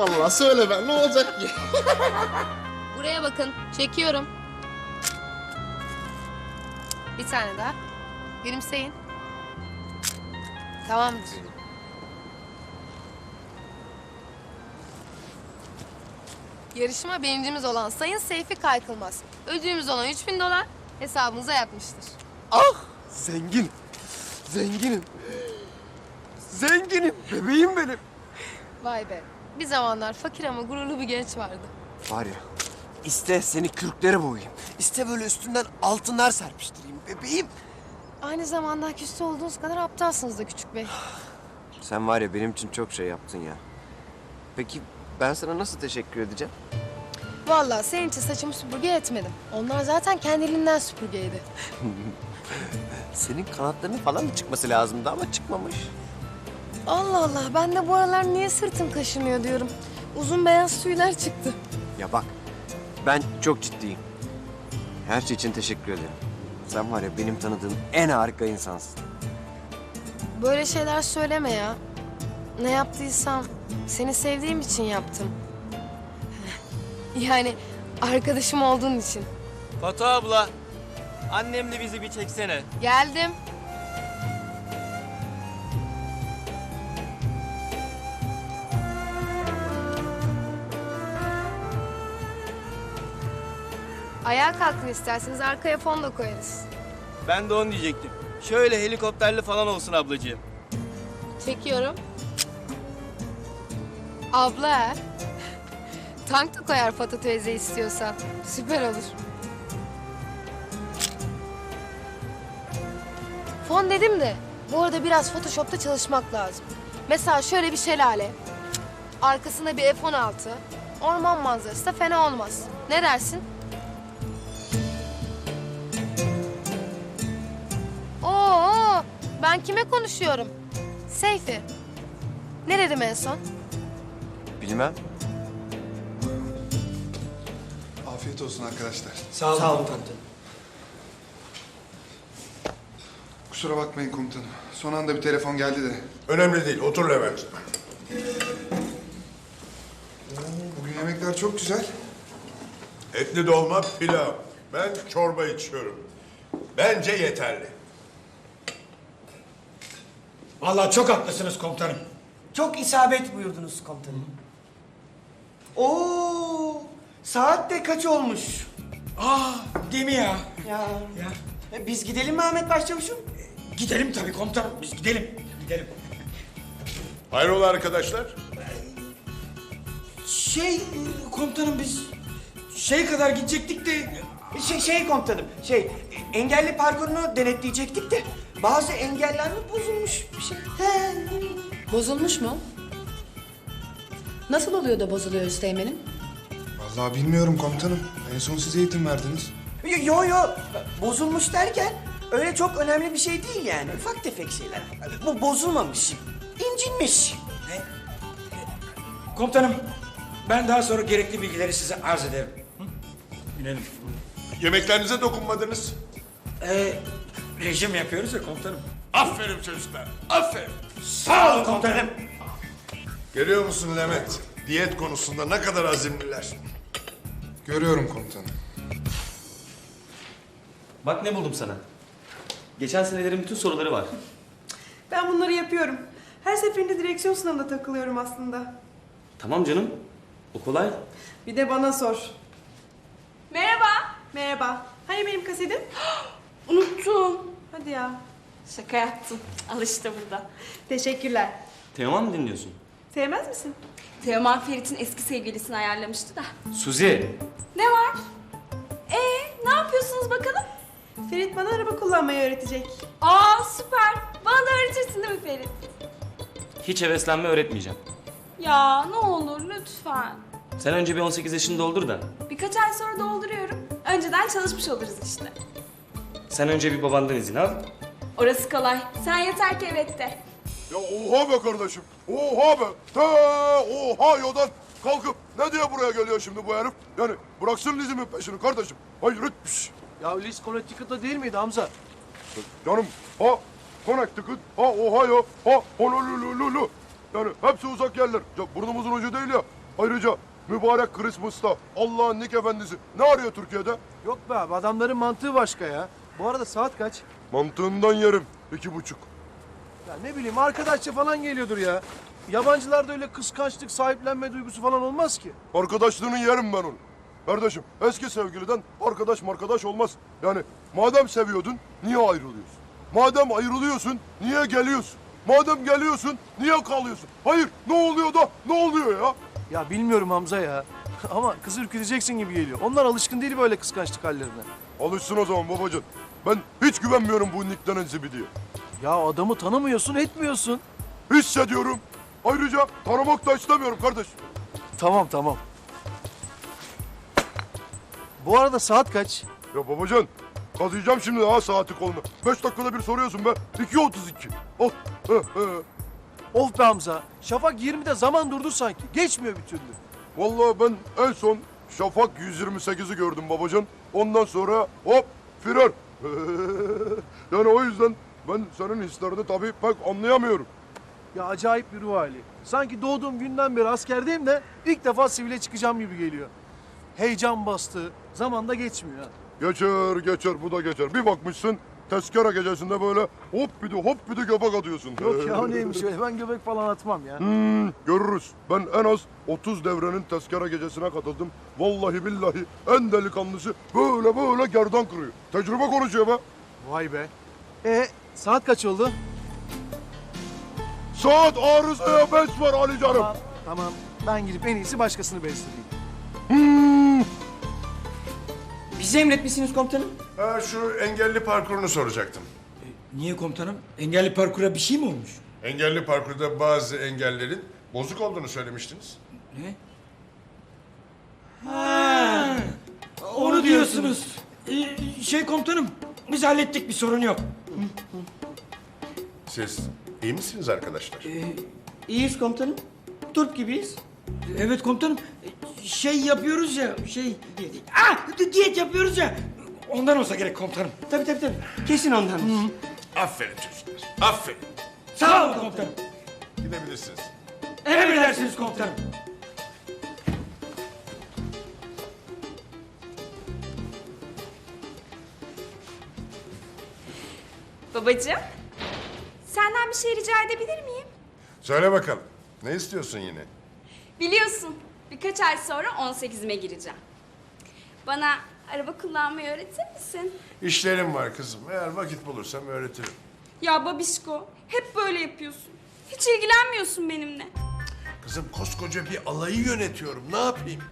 Vallahi söyleme ne olacak ki? Buraya bakın. Çekiyorum. Bir tane daha. Gülümseyin. Tamamdır. Yarışma birincimiz olan Sayın Seyfi Kaykılmaz. Ödülümüz olan 3000 dolar hesabınıza yatmıştır. Ah zengin. Zenginim. Zenginim bebeğim benim. Vay be. Bir zamanlar fakir ama gururlu bir genç vardı. Var ya iste seni kürklere boğayım. iste böyle üstünden altınlar serpiştireyim bebeğim. Aynı zamanda küstü olduğunuz kadar aptalsınız da küçük bey. Sen var ya benim için çok şey yaptın ya. Peki ben sana nasıl teşekkür edeceğim? Vallahi senin için saçımı süpürge etmedim. Onlar zaten kendiliğinden süpürgeydi. Senin kanatlarının falan mı çıkması lazımdı ama çıkmamış. Allah Allah ben de bu aralar niye sırtım kaşınıyor diyorum. Uzun beyaz tüyler çıktı. Ya bak ben çok ciddiyim. Her şey için teşekkür ederim. Sen var ya benim tanıdığım en harika insansın. Böyle şeyler söyleme ya. Ne yaptıysam seni sevdiğim için yaptım. Yani arkadaşım olduğun için. Fatu abla, annemle bizi bir çeksene. Geldim. Ayağa kalkın isterseniz arkaya fon da koyarız. Ben de onu diyecektim. Şöyle helikopterli falan olsun ablacığım. Çekiyorum. Abla. Tank da koyar Fatih teyze istiyorsan. Süper olur. Fon dedim de bu arada biraz Photoshop'ta çalışmak lazım. Mesela şöyle bir şelale. Arkasında bir F-16. Orman manzarası da fena olmaz. Ne dersin? Ben kime konuşuyorum? Seyfi. Ne dedim en son? Bilmem. Afiyet olsun arkadaşlar. Sağ olun. Sağ olun komutanım. Kusura bakmayın komutanım. Son anda bir telefon geldi de. Önemli değil. Otur Levent. Bugün yemekler çok güzel. Etli dolma, pilav. Ben çorba içiyorum. Bence yeterli. Vallahi çok haklısınız komutanım. Çok isabet buyurdunuz komutanım. Oo, saat de kaç olmuş? Aa, değil mi ya? Ya. Ya. E, Biz gidelim mi Ahmet Başçavuş'um? Gidelim tabii komutanım. Biz gidelim. Gidelim. Hayrola arkadaşlar? Şey e, komutanım biz şey kadar gidecektik de Şey, şey komutanım, şey e, engelli parkurunu denetleyecektik de bazı engeller mi bozulmuş bir şey? He. Bozulmuş mu? Nasıl oluyor da bozuluyor Üsteğmen'im? Vallahi bilmiyorum komutanım. En son siz eğitim verdiniz. Yo yo, yo. bozulmuş derken öyle çok önemli bir şey değil yani. Ufak tefek şeyler. Bu bozulmamış, incinmiş. komutanım ben daha sonra gerekli bilgileri size arz ederim. Hı? İnelim. Yemeklerinize dokunmadınız. Ee, rejim yapıyoruz ya komutanım. Aferin çocuklar. Aferin. Sağ olun komutanım. Görüyor musun Levent? Diyet konusunda ne kadar azimliler. Görüyorum komutanım. Bak ne buldum sana. Geçen senelerin bütün soruları var. Ben bunları yapıyorum. Her seferinde direksiyon sınavına takılıyorum aslında. Tamam canım. O kolay. Bir de bana sor. Merhaba. Merhaba. Hani benim kasetim? Unuttum. Hadi ya. Şaka yaptım. Al işte burada. Teşekkürler. Teoman mı dinliyorsun? Sevmez misin? Teoman Ferit'in eski sevgilisini ayarlamıştı da. Suzi. Ne var? Ee, ne yapıyorsunuz bakalım? Ferit bana araba kullanmayı öğretecek. Aa süper. Bana da öğretirsin değil mi Ferit? Hiç heveslenme öğretmeyeceğim. Ya ne olur lütfen. Sen önce bir 18 yaşını doldur da. Birkaç ay sonra dolduruyorum. Önceden çalışmış oluruz işte. Sen önce bir babandan izin al. Orası kolay. Sen yeter ki evet de. Ya oha be kardeşim. Oha be. Ta oha yodan kalkıp ne diye buraya geliyor şimdi bu herif? Yani bıraksın Liz'imin peşini kardeşim. Hayret bir şey. Ya Liz Connecticut'ta değil miydi Hamza? Canım ha Connecticut, ha Ohio, ha Honolulu. Yani hepsi uzak yerler. Ya burnumuzun ucu değil ya. Ayrıca mübarek Christmas'ta Allah'ın Nik Efendisi ne arıyor Türkiye'de? Yok be abi adamların mantığı başka ya. Bu arada saat kaç? Mantığından yerim. iki buçuk. Ya ne bileyim arkadaşça falan geliyordur ya. Yabancılarda öyle kıskançlık, sahiplenme duygusu falan olmaz ki. Arkadaşlığını yerim ben onu. Kardeşim eski sevgiliden arkadaş markadaş olmaz. Yani madem seviyordun niye ayrılıyorsun? Madem ayrılıyorsun niye geliyorsun? Madem geliyorsun niye kalıyorsun? Hayır ne oluyor da ne oluyor ya? Ya bilmiyorum Hamza ya. Ama kızı ürküteceksin gibi geliyor. Onlar alışkın değil böyle kıskançlık hallerine. Alışsın o zaman babacığım. Ben hiç güvenmiyorum bu Nick zibidiye. Ya adamı tanımıyorsun, etmiyorsun. Hissediyorum. Ayrıca tanımak da istemiyorum kardeş. Tamam tamam. Bu arada saat kaç? Ya babacan kazıyacağım şimdi ha saati kolunu. Beş dakikada bir soruyorsun be. 2.32. Oh. he, he. Of be Hamza. Şafak 20'de zaman durdu sanki. Geçmiyor bir türlü. Vallahi ben en son Şafak 128'i gördüm babacan. Ondan sonra hop firar. yani o yüzden ben senin hislerini tabii pek anlayamıyorum. Ya acayip bir ruh hali. Sanki doğduğum günden beri askerdeyim de ilk defa sivile çıkacağım gibi geliyor. Heyecan bastı. Zaman da geçmiyor. ha. Geçer geçer bu da geçer. Bir bakmışsın tezkere gecesinde böyle hop bir de hop bir de göbek atıyorsun. Yok ya o neymiş öyle ben göbek falan atmam ya. Hmm, görürüz. Ben en az 30 devrenin tezkere gecesine katıldım. Vallahi billahi en delikanlısı böyle böyle gerdan kırıyor. Tecrübe konuşuyor be. Vay be. E saat kaç oldu? Saat arızaya beş var Ali canım. Tamam, tamam. Ben gidip en iyisi başkasını bestireyim. Bizi emretmişsiniz komutanım. Ha, şu engelli parkurunu soracaktım. Niye komutanım? Engelli parkura bir şey mi olmuş? Engelli parkurda bazı engellerin bozuk olduğunu söylemiştiniz. Ne? Ha, onu diyorsunuz. Ee, şey komutanım, biz hallettik bir sorun yok. Siz iyi misiniz arkadaşlar? İyiyiz komutanım. Turp gibiyiz. Evet komutanım, şey yapıyoruz ya, şey... Ah, diyet yapıyoruz ya. Ondan olsa gerek komutanım. Tabii tabii tabii. Kesin ondan. Aferin çocuklar. Aferin. Sağ olun komutanım. Gidebilirsiniz. Emredersiniz komutanım. Babacığım, senden bir şey rica edebilir miyim? Söyle bakalım. Ne istiyorsun yine? Biliyorsun, birkaç ay sonra 18'ime gireceğim. Bana araba kullanmayı öğretir misin? İşlerim var kızım. Eğer vakit bulursam öğretirim. Ya babişko, hep böyle yapıyorsun. Hiç ilgilenmiyorsun benimle. Kızım koskoca bir alayı yönetiyorum. Ne yapayım?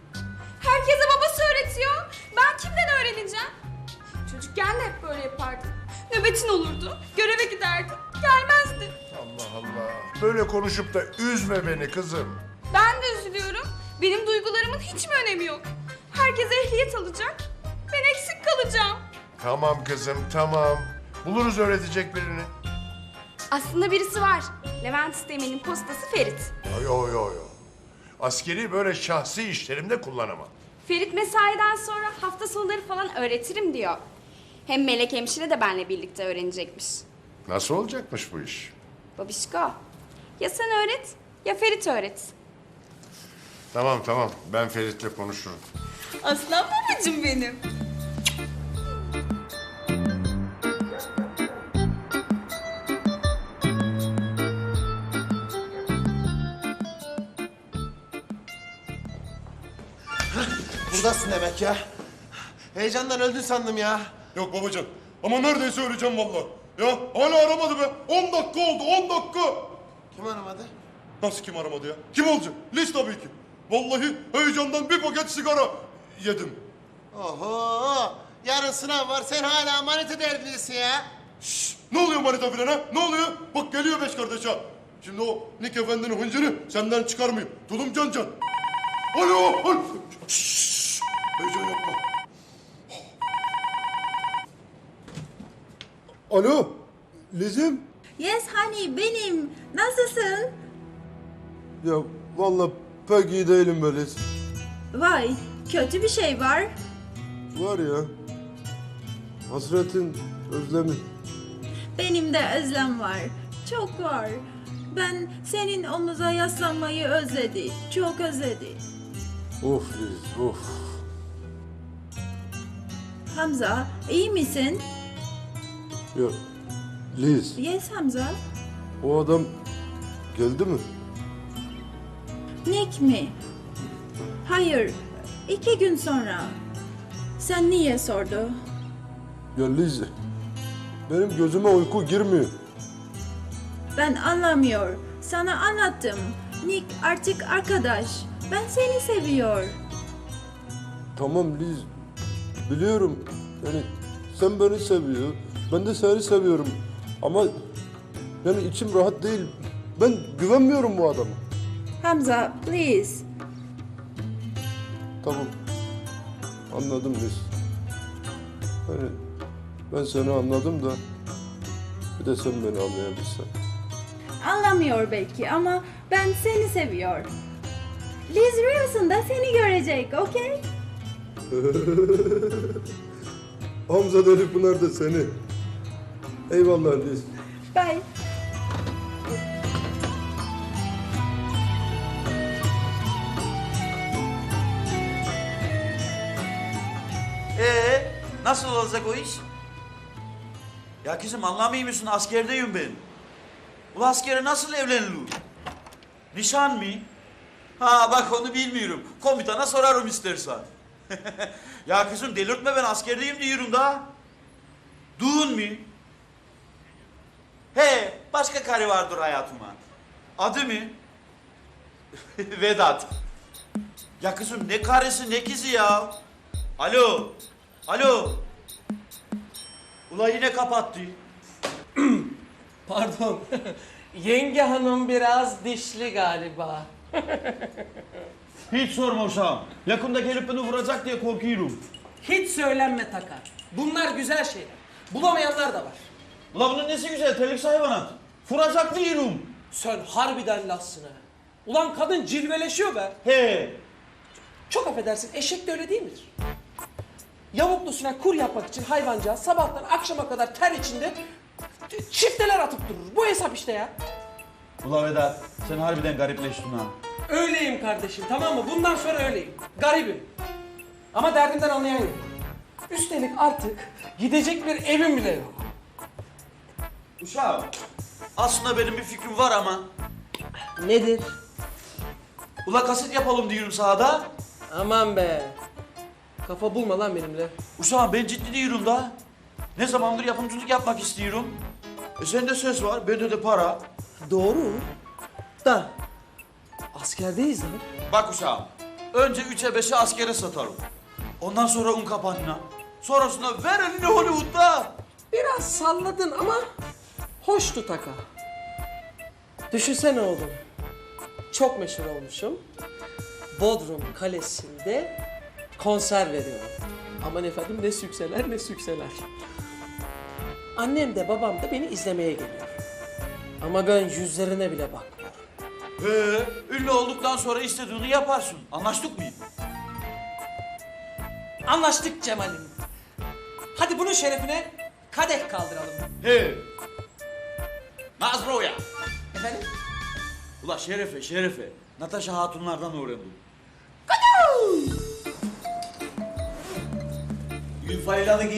Herkese babası öğretiyor. Ben kimden öğreneceğim? Çocukken de hep böyle yapardın. Nöbetin olurdu, göreve giderdin, gelmezdin. Allah Allah. Böyle konuşup da üzme beni kızım. Ben de üzülüyorum. Benim duygularımın hiç mi önemi yok? Herkes ehliyet alacak. Ben eksik kalacağım. Tamam kızım tamam. Buluruz öğretecek birini. Aslında birisi var. Levent Üsteğmen'in postası Ferit. Yo yo yo. Askeri böyle şahsi işlerimde kullanamam. Ferit mesaiden sonra hafta sonları falan öğretirim diyor. Hem Melek hemşire de benimle birlikte öğrenecekmiş. Nasıl olacakmış bu iş? Babişko, ya sen öğret ya Ferit öğret. Tamam tamam ben Ferit'le konuşurum. Aslan babacığım benim. Buradasın demek ya. Heyecandan öldün sandım ya. Yok babacan ama neredeyse öleceğim vallahi. Ya hala aramadı be. 10 dakika oldu 10 dakika. Kim aramadı? Nasıl kim aramadı ya? Kim olacak? Liz tabii ki. Vallahi heyecandan bir paket sigara yedim. Oho! Yarın sınav var sen hala manita derdindesin ya. Ne oluyor manita filan ha? Ne oluyor? Bak geliyor beş kardeş ha. Şimdi o Nick Efendi'nin hıncını senden çıkarmayayım. Tulum can can. Alo! Alo! Şşş! Heyecan yapma. Alo! Lizim? Yes honey benim. Nasılsın? Ya vallahi pek iyi değilim böyle. Vay kötü bir şey var. Var ya. Hasretin özlemi. Benim de özlem var. Çok var. Ben senin omuza yaslanmayı özledi. Çok özledi. Of Liz, of. Hamza, iyi misin? Ya Liz, Yes Hamza. o adam geldi mi? Nick mi? Hayır, iki gün sonra. Sen niye sordu? Ya Liz, benim gözüme uyku girmiyor. Ben anlamıyor. Sana anlattım. Nick artık arkadaş. Ben seni seviyor. Tamam Liz, biliyorum. Yani sen beni seviyor, ben de seni seviyorum. Ama yani içim rahat değil. Ben güvenmiyorum bu adama. Hamza, please. Tamam. Anladım Liz. Yani ben seni anladım da bir de sen beni anlayabilsen. Anlamıyor belki ama ben seni seviyor. Liz rüyasında seni görecek, okey? Hamza Deli Pınar da seni. Eyvallah Liz. Bye. Nasıl olacak o iş? Ya kızım anlamıyor musun? Askerdeyim ben. Bu askere nasıl evlenilir? Nişan mı? Ha bak onu bilmiyorum. Komutana sorarım istersen. ya kızım delirtme ben askerdeyim diyorum da. Düğün mü? He, başka karı vardır hayatıma. Adı mı? Vedat. Ya kızım ne karısı ne kızı ya? Alo. Alo. Ula yine kapattı. Pardon. Yenge hanım biraz dişli galiba. Hiç sorma uşağım. Yakında gelip beni vuracak diye korkuyorum. Hiç söylenme Takar. Bunlar güzel şeyler. Bulamayanlar da var. Ula bunun nesi güzel telik hayvanat. Vuracak diyorum. Sen harbiden lassın ha. Ulan kadın cilveleşiyor be. He. Çok affedersin eşek de öyle değil midir? Yavuklusuna kur yapmak için hayvancağız sabahtan akşama kadar ter içinde çifteler atıp durur. Bu hesap işte ya. Ula Vedat sen harbiden garipleştin ha. Öyleyim kardeşim tamam mı? Bundan sonra öyleyim. Garibim. Ama derdimden anlayan yok. Üstelik artık gidecek bir evim bile yok. Uşağım. Aslında benim bir fikrim var ama. Nedir? Ula kaset yapalım diyorum sahada. Aman be. Kafa bulma lan benimle. Uşağım ben ciddi diyorum da. Ne zamandır yapımcılık yapmak istiyorum. E sende söz var, bende de para. Doğru. Da. Askerdeyiz lan. Bak uşağım, önce üçe beşe askere satarım. Ondan sonra un kapanına. Sonrasında ver elini Hollywood'da. Biraz salladın ama hoştu taka. Düşünsene oğlum. Çok meşhur olmuşum. Bodrum Kalesi'nde konser veriyorum. Aman efendim ne sükseler ne sükseler. Annem de babam da beni izlemeye geliyor. Ama ben yüzlerine bile bakmıyorum. Ee, ünlü olduktan sonra istediğini yaparsın. Anlaştık mı? Anlaştık Cemal'im. Hadi bunun şerefine kadeh kaldıralım. He. Nazro ya. Efendim? Ula şerefe şerefe. Natasha Hatunlardan öğrendim. E vai dar daqui